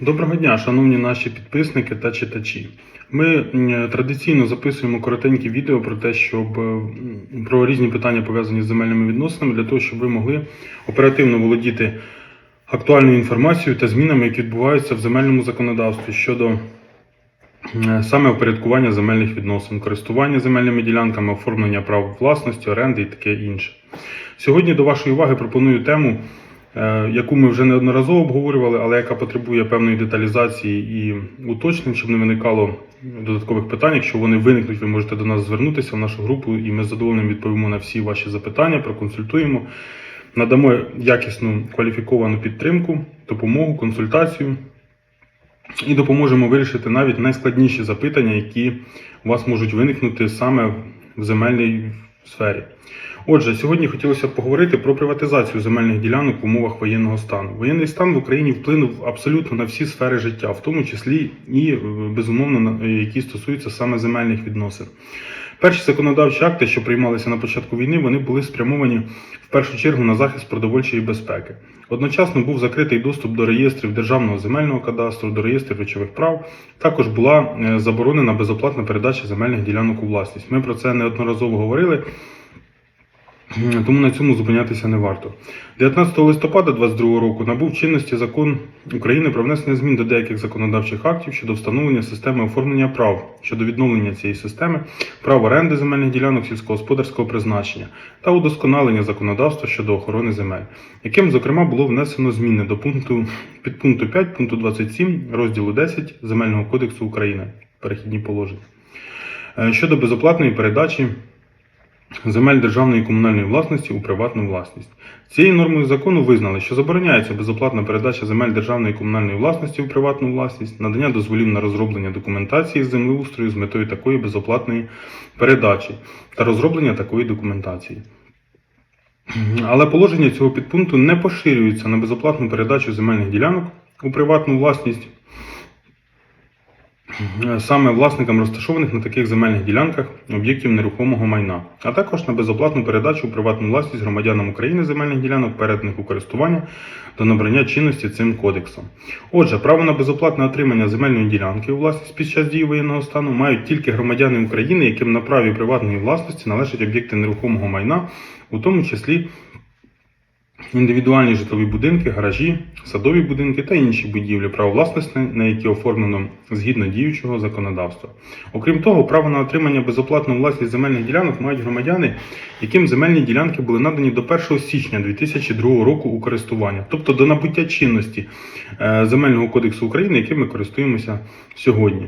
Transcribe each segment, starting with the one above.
Доброго дня, шановні наші підписники та читачі. Ми традиційно записуємо коротенькі відео про те, щоб е, про різні питання пов'язані з земельними відносинами, для того, щоб ви могли оперативно володіти актуальною інформацією та змінами, які відбуваються в земельному законодавстві щодо саме упорядкування земельних відносин, користування земельними ділянками, оформлення прав власності, оренди і таке інше. Сьогодні до вашої уваги пропоную тему яку ми вже неодноразово обговорювали, але яка потребує певної деталізації і уточнень, щоб не виникало додаткових питань. Якщо вони виникнуть, ви можете до нас звернутися в нашу групу, і ми з задоволенням відповімо на всі ваші запитання, проконсультуємо, надамо якісну кваліфіковану підтримку, допомогу, консультацію. І допоможемо вирішити навіть найскладніші запитання, які у вас можуть виникнути саме в земельній сфері. Отже, сьогодні хотілося поговорити про приватизацію земельних ділянок в умовах воєнного стану. Воєнний стан в Україні вплинув абсолютно на всі сфери життя, в тому числі і е, безумовно на- які стосуються саме земельних відносин. Перші законодавчі акти, що приймалися на початку війни, вони були спрямовані в першу чергу на захист продовольчої безпеки. Одночасно був закритий доступ до реєстрів Державного земельного кадастру, до реєстрів речових прав. Також була е, заборонена безоплатна передача земельних ділянок у власність. Ми про це неодноразово говорили. Тому на цьому зупинятися не варто. 19 листопада 2022 року набув чинності закон України про внесення змін до деяких законодавчих актів щодо встановлення системи оформлення прав щодо відновлення цієї системи, прав оренди земельних ділянок сільськогосподарського призначення та удосконалення законодавства щодо охорони земель, яким, зокрема, було внесено зміни до пункту підпункту 5 пункту 27 розділу 10 Земельного кодексу України перехідні положення Е, щодо безоплатної передачі земель державної і комунальної власності у приватну власність. Цією нормою закону визнали, що забороняється безоплатна передача земель державної і комунальної власності у приватну власність, надання дозволів на розроблення документації з землеустрою з метою такої безоплатної передачі та розроблення такої документації. Але положення цього підпункту не поширюються на безоплатну передачу земельних ділянок у приватну власність саме власникам розташованих на таких земельних ділянках об'єктів нерухомого майна, а також на безоплатну передачу у приватну власність громадянам України земельних ділянок, переданих у користування до набрання чинності цим кодексом. Отже, право на безоплатне отримання земельної ділянки у власність під час дії воєнного стану мають тільки громадяни України, яким на праві приватної власності належать об'єкти нерухомого майна, у тому числі індивідуальні житлові будинки, гаражі, садові будинки та інші будівлі право власності, на які оформлено згідно діючого законодавства. Окрім того, право на отримання безоплатної власність земельних ділянок мають громадяни, яким земельні ділянки були надані до 1 січня 2002 року у користування, тобто до набуття чинності е, Земельного кодексу України, яким ми користуємося сьогодні.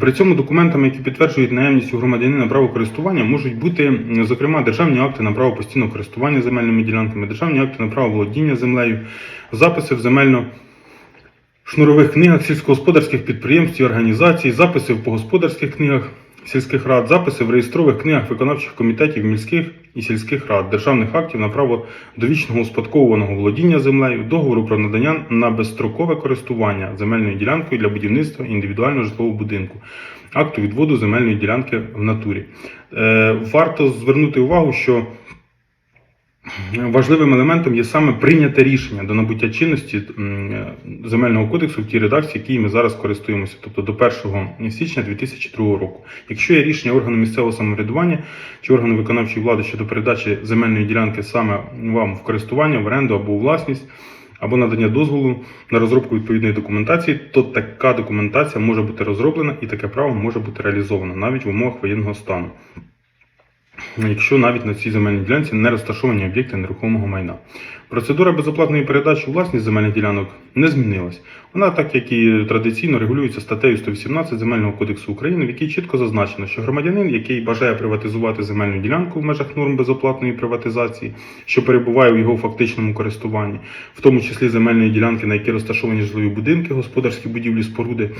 При цьому документами, які підтверджують наявність у громадянина право користування, можуть бути, зокрема, державні акти на право постійного користування земельними ділянками, державні акти на право володіння землею, записи в земельно шнурових книгах сільськогосподарських підприємств і організацій, записи в господарських книгах сільських рад, записи в реєстрових книгах виконавчих комітетів міських і сільських рад, державних актів на право довічного успадковуваного володіння землею, договору про надання на безстрокове користування земельною ділянкою для будівництва індивідуального житлового будинку, акту відводу земельної ділянки в натурі. Е, варто звернути увагу, що Важливим елементом є саме прийняте рішення до набуття чинності земельного кодексу в тій редакції, якій ми зараз користуємося, тобто до 1 січня 2002 року. Якщо є рішення органу місцевого самоврядування чи органу виконавчої влади щодо передачі земельної ділянки саме вам в користування, в оренду або у власність, або надання дозволу на розробку відповідної документації, то така документація може бути розроблена і таке право може бути реалізовано навіть в умовах воєнного стану якщо навіть на цій земельній ділянці не розташовані об'єкти нерухомого майна. Процедура безоплатної передачі власність земельних ділянок не змінилась. Вона, так як і традиційно, регулюється статтею 118 Земельного кодексу України, в якій чітко зазначено, що громадянин, який бажає приватизувати земельну ділянку в межах норм безоплатної приватизації, що перебуває у його фактичному користуванні, в тому числі земельної ділянки, на якій розташовані житлові будинки, господарські будівлі, споруди,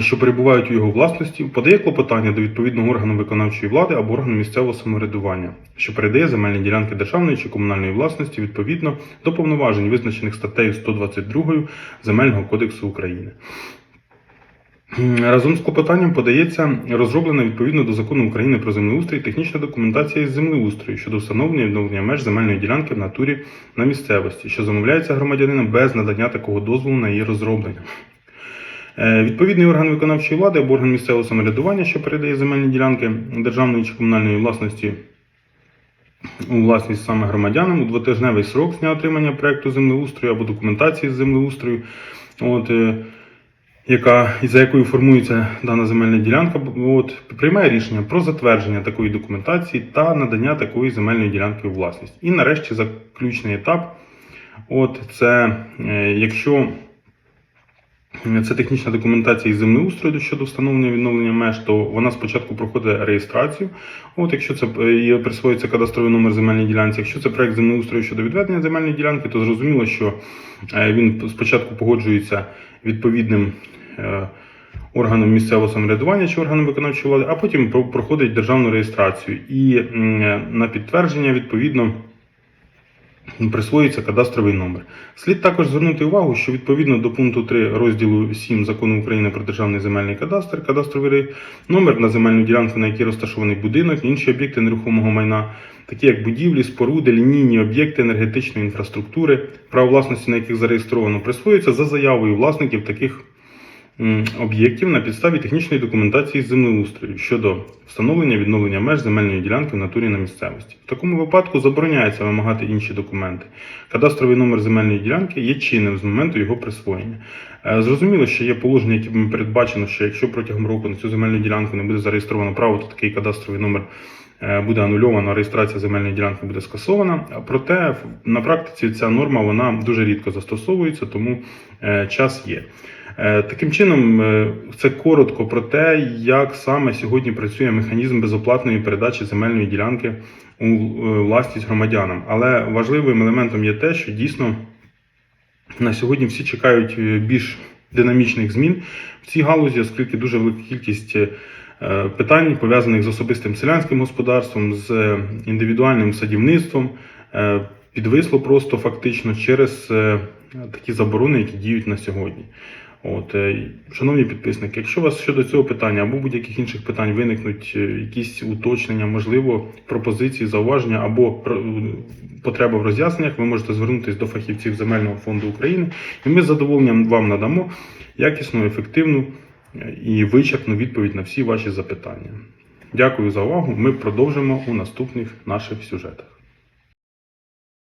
що перебувають у його власності, подає клопотання до відповідного органу виконавчої влади або органу місцевого самоврядування, що передає земельні ділянки державної чи комунальної власності відповідно до повноважень, визначених статтею 122 Земельного кодексу України. Разом з клопотанням подається розроблена відповідно до закону України про землеустрій технічна документація із землеустрою щодо встановлення і відновлення меж земельної ділянки в натурі на місцевості, що замовляється громадянином без надання такого дозволу на її розроблення. Е, Відповідний орган виконавчої влади або орган місцевого самоврядування, що передає земельні ділянки державної чи комунальної власності у власність саме громадянам у двотижневий срок з дня отримання проекту землеустрою або документації з землеустрою, от, е, яка, за якою формується дана земельна ділянка, от, приймає рішення про затвердження такої документації та надання такої земельної ділянки у власність. І нарешті заключний етап. От, це е, якщо це технічна документація із землеустрою щодо встановлення відновлення меж, то вона спочатку проходить реєстрацію. От якщо це е, присвоюється кадастровий номер земельної ділянки, якщо це проект землеустрою щодо відведення земельної ділянки, то зрозуміло, що е, він спочатку погоджується відповідним е, органом місцевого самоврядування чи органом виконавчої влади, а потім проходить державну реєстрацію. І на підтвердження відповідно присвоюється кадастровий номер. Слід також звернути увагу, що відповідно до пункту 3 розділу 7 закону України про державний земельний кадастр, кадастровий номер на земельну ділянку, на якій розташований будинок, інші об'єкти нерухомого майна, такі як будівлі, споруди, лінійні об'єкти енергетичної інфраструктури, право власності на яких зареєстровано, присвоюється за заявою власників таких об'єктів на підставі технічної документації з землеустрою щодо встановлення відновлення меж земельної ділянки в натурі на місцевості. В такому випадку забороняється вимагати інші документи. Кадастровий номер земельної ділянки є чинним з моменту його присвоєння. Е, Зрозуміло, що є положення, якими передбачено, що якщо протягом року на цю земельну ділянку не буде зареєстровано право, то такий кадастровий номер е, буде анульовано, а реєстрація земельної ділянки буде скасована. Проте на практиці ця норма вона дуже рідко застосовується, тому е, час є. Е, Таким чином, е, це коротко про те, як саме сьогодні працює механізм безоплатної передачі земельної ділянки у е, власність громадянам. Але важливим елементом є те, що дійсно на сьогодні всі чекають більш динамічних змін в цій галузі, оскільки дуже велика кількість питань пов'язаних з особистим селянським господарством, з індивідуальним садівництвом, підвисло просто фактично через такі заборони, які діють на сьогодні. От, е, шановні підписники, якщо у вас щодо цього питання або будь-яких інших питань виникнуть е, якісь уточнення, можливо, пропозиції, зауваження або про- потреба в роз'ясненнях, ви можете звернутися до фахівців Земельного фонду України, і ми з задоволенням вам надамо якісну, ефективну е, і вичерпну відповідь на всі ваші запитання. Дякую за увагу. Ми продовжимо у наступних наших сюжетах.